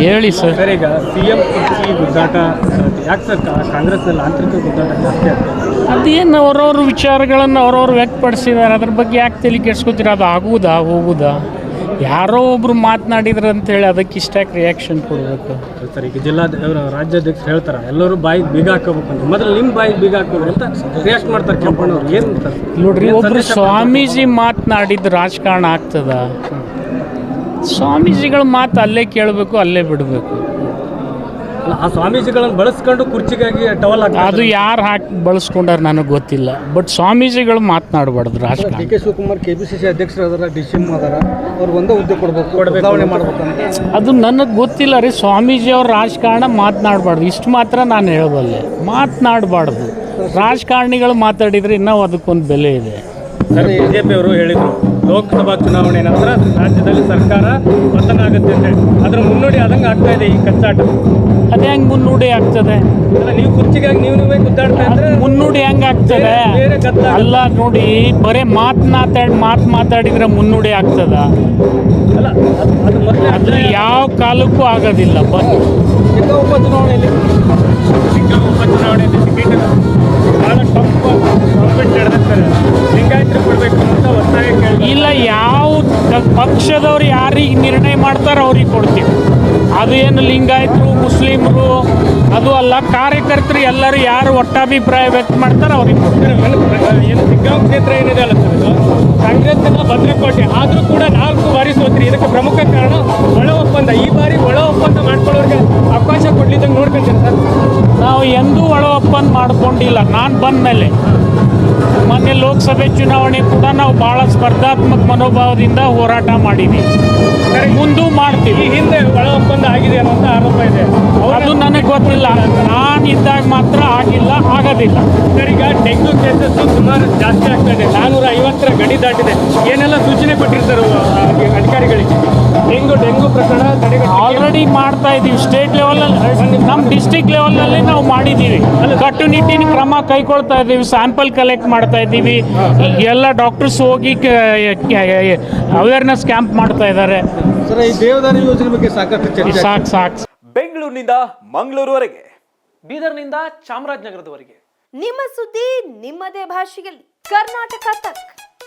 ಹೇಳಿ sir sir ಈಗ C M ಕುರ್ಚಿ ಗುದ್ದಾಟ ಯಾಕೆ ಸರ್ ಕಾಂಗ್ರೆಸ್ನಲ್ಲಿ ಆಂತರಿಕ ಗುದ್ದಾಟ ಜಾಸ್ತಿ ಆಗ್ತದೆ ಅದೇನು ಅವ್ರವ್ರ ವಿಚಾರಗಳನ್ನು ಅವ್ರವ್ರು ವ್ಯಕ್ತಪಡಿಸಿದ್ದಾರೆ? ಅದ್ರ ಬಗ್ಗೆ ಯಾಕೆ ತಲೆ ಕೆಡ್ಸ್ಕೊತೀರ? ಅದು ಆಗುವುದಾ ಹೋಗುದಾ ಯಾರೋ ಒಬ್ರು ಮಾತನಾಡಿದ್ರು ಅಂತೇಳಿ ಅದಕ್ಕೆ ಇಷ್ಟಾಗಿ ರಿಯಾಕ್ಷನ್ ಕೊಡಬೇಕು. ಸರ್ ಈಗ ಜಿಲ್ಲಾ ರಾಜ್ಯಾಧ್ಯಕ್ಷರು ಹೇಳ್ತಾರೆ ಎಲ್ಲರೂ ಬಾಯಿ ಬೀಗ ಹಾಕೋಬೇಕು ಅಂತ. ಮೊದಲು ನಿಮ್ಮ ಬಾಯಿ ಬೀಗ ಹಾಕೋದು ಅಂತ ರಿಯಾಕ್ಟ್ ಮಾಡ್ತಾರೆ ಕೆಂಪಣ್ಣವ್ರು. ಏನು ನೋಡ್ರಿ ಒಬ್ಬರು ಒಬ್ರು ಸ್ವಾಮೀಜಿ ಮಾತನಾಡಿದ್ದು ರಾಜಕಾರಣ ಆಗ್ತದ? ಸ್ವಾಮೀಜಿಗಳ ಮಾತು ಅಲ್ಲೇ ಕೇಳಬೇಕು ಅಲ್ಲೇ ಬಿಡಬೇಕು. ಆ ಸ್ವಾಮೀಜಿಗಳನ್ನು ಬಳಸ್ಕೊಂಡು ಕುರ್ಚಿಗಾಗಿ ಟವಲ್ ಅದು ಯಾರು ಹಾಕಿ ಬಳಸ್ಕೊಂಡಾರ ನನಗೆ ಗೊತ್ತಿಲ್ಲ. ಬಟ್ ಸ್ವಾಮೀಜಿಗಳು ಮಾತನಾಡಬಾರ್ದು ರಾಷ್ಟ್ರ D K Shivakumar K P C C ಅಧ್ಯಕ್ಷರು ಅದಾರ ಡಿ ಸಿ ಎಂ ಅದಾರ ಅವ್ರು ಒಂದೇ ಹುದ್ದೆ ಕೊಡ್ಬೇಕು ಬದಲಾವಣೆ ಮಾಡ್ಬೇಕಂತ ಅದು ನನಗೆ ಗೊತ್ತಿಲ್ಲ ರೀ ಸ್ವಾಮೀಜಿ ಅವ್ರ ರಾಜಕಾರಣ ಮಾತನಾಡಬಾರ್ದು. ಇಷ್ಟು ಮಾತ್ರ ನಾನು ಹೇಳಬಲ್ಲೆ. ಮಾತನಾಡಬಾರ್ದು. ರಾಜಕಾರಣಿಗಳು ಮಾತಾಡಿದರೆ ಇನ್ನೂ ಅದಕ್ಕೊಂದು ಬೆಲೆ ಇದೆ. ಸರ್ ಬಿಜೆಪಿ ಅವರು ಹೇಳಿದರು. ಲೋಕಸಭಾ ಚುನಾವಣೆ ನಂತರ ರಾಜ್ಯದಲ್ಲಿ ಸರ್ಕಾರ ಪತನ ಆಗುತ್ತೆ ಅಂತ ಹೇಳಿ. ಅದರ ಮುನ್ನುಡಿ ಆದಂಗೆ ಆಗ್ತಾ ಇದೆ ಈ ಕಚ್ಚಾಟ. ಅದೇ ಹೆಂಗೆ ಮುನ್ನುಡಿ ಆಗ್ತದೆ. ಅಲ್ಲ ನೀವು ಕುರ್ಚಿಗಾಗಿ ನೀವು ನೀವೇ ಗುದ್ದಾಡ್ತಾ ಇದ್ರೆ ಮುನ್ನುಡಿ ಹೆಂಗೆ ಆಗ್ತದೆ? ಅಲ್ಲ ನೋಡಿ ಬರೇ ಮಾತು ಮಾತಾಡಿ ಮಾತು ಮಾತಾಡಿದ್ರೆ ಮುನ್ನುಡಿ ಆಗ್ತದ? ಅಲ್ಲ ಅದು- ಅದು ಮೊದಲೇ ಅದು ಯಾವ ಕಾಲಕ್ಕೂ ಆಗೋದಿಲ್ಲ. ಬನ್ನಿ. ಉಪಚುನಾವಣೆ ಉಪಚುನಾವಣೆಯಲ್ಲಿ ಸಿಕ್ಕ ಪಕ್ಷದವ್ರು ಯಾರಿಗೆ ನಿರ್ಣಯ ಮಾಡ್ತಾರೋ ಅವ್ರಿಗೆ ಕೊಡ್ತೀವಿ. ಅದು ಏನು ಲಿಂಗಾಯತರು ಮುಸ್ಲಿಮರು ಅದು ಅಲ್ಲ ಕಾರ್ಯಕರ್ತರು ಎಲ್ಲರೂ ಯಾರು ಒಟ್ಟಾಭಿಪ್ರಾಯ ವ್ಯಕ್ತ ಮಾಡ್ತಾರೆ ಅವ್ರಿಗೆ ಕೊಡ್ತೀರ ಏನು ಸಿಗ್ಗಾಂವ್ ಕ್ಷೇತ್ರ ಏನಿದೆ ಅಲ್ಲ ಸರ್ ಇದು? ಕಾಂಗ್ರೆಸ್ಸಿನ ಭದ್ರಕೋಟೆ ಆದರೂ ಕೂಡ ನಾಲ್ಕು ಬಾರಿ ಸೋತ್ರಿ. ಇದಕ್ಕೆ ಪ್ರಮುಖ ಕಾರಣ ಒಳ ಒಪ್ಪಂದ. ಈ ಬಾರಿ ಒಳ ಒಪ್ಪಂದ ಮಾಡ್ಕೊಳ್ಳೋರಿಗೆ ಅವಕಾಶ ಕೊಡ್ಲಿದ್ದಂಗೆ ನೋಡ್ಕೊಂತೀನಿ ಸರ್? ನಾವು ಎಂದೂ ಒಳ ಒಪ್ಪಂದ ಮಾಡ್ಕೊಂಡಿಲ್ಲ. ನಾನು ಬಂದ ಮೇಲೆ ಮೊನ್ನೆ ಲೋಕಸಭೆ ಚುನಾವಣೆ ಕೂಡ ನಾವು ಭಾಳ ಸ್ಪರ್ಧಾತ್ಮಕ ಮನೋಭಾವದಿಂದ ಹೋರಾಟ ಮಾಡಿದ್ದೀವಿ ಮುಂದೂ ಮಾಡ್ತೀವಿ. ಹಿಂದೆ ಒಳ ಒಪ್ಪಂದ ಆಗಿದೆ ಅನ್ನೋಂಥ ಆರೋಪ ಇದೆ. ಅದು ನನಗೆ ಗೊತ್ತಿಲ್ಲ. ನಾನು ಇದ್ದಾಗ ಮಾತ್ರ ಆಗಿಲ್ಲ ಆಗೋದಿಲ್ಲ. ಸರಿ ಈಗ ಡೆಂಗ್ಯೂ ಕೇಸಸ್ ಸುಮಾರು ಜಾಸ್ತಿ ಆಗ್ತಾ ಇದೆ. ನಾನೂರ ಐವತ್ತರ ಗಡಿ ದಾಟಿದೆ. ಏನೆಲ್ಲ ಸೂಚನೆ ಕೊಟ್ಟಿರ್ತಾರೆ ಅಧಿಕಾರಿಗಳಿಗೆ? ಡೆಂಗು ಡೆಂಗು ಪ್ರಕರಣ ತಡೆಗಟ್ಟ ಆಲ್ರೆಡಿ ಮಾಡ್ತಾ ಇದ್ದೀವಿ. ಸ್ಟೇಟ್ ಲೆವೆಲಲ್ಲಿ ನಮ್ಮ ಡಿಸ್ಟಿಕ್ ಲೆವೆಲ್ನಲ್ಲಿ ನಾವು ಮಾಡಿದ್ದೀವಿ. ಕಟ್ಟುನಿಟ್ಟಿನ ಕ್ರಮ ಕೈಗೊಳ್ತಾ ಇದ್ದೀವಿ. ಸ್ಯಾಂಪಲ್ ಕಲೆಕ್ಟ್ ಮಾಡ್ತಾ ಇದ್ದೀವಿ. ಎಲ್ಲ ಡಾಕ್ಟರ್ಸ್ ಹೋಗಿ ಅವೇರ್ನೆಸ್ ಕ್ಯಾಂಪ್ ಮಾಡ್ತಾ ಇದ್ದಾರೆ. ಸರ್ ಈ ದೇವದಾನ ಯೋಜನೆ ಬಗ್ಗೆ ಸಾಕಷ್ಟು ಚರ್ಚೆ ಸಾಕು ಸಾಕು. ಬೆಂಗಳೂರಿನಿಂದ ಮಂಗಳೂರುವರೆಗೆ ಬೀದರ್ನಿಂದ ಚಾಮರಾಜನಗರದವರೆಗೆ. ನಿಮ್ಮ ಸುದ್ದಿ ನಿಮ್ಮದೇ ಭಾಷೆಯಲ್ಲಿ. ಕರ್ನಾಟಕ ತಕ್.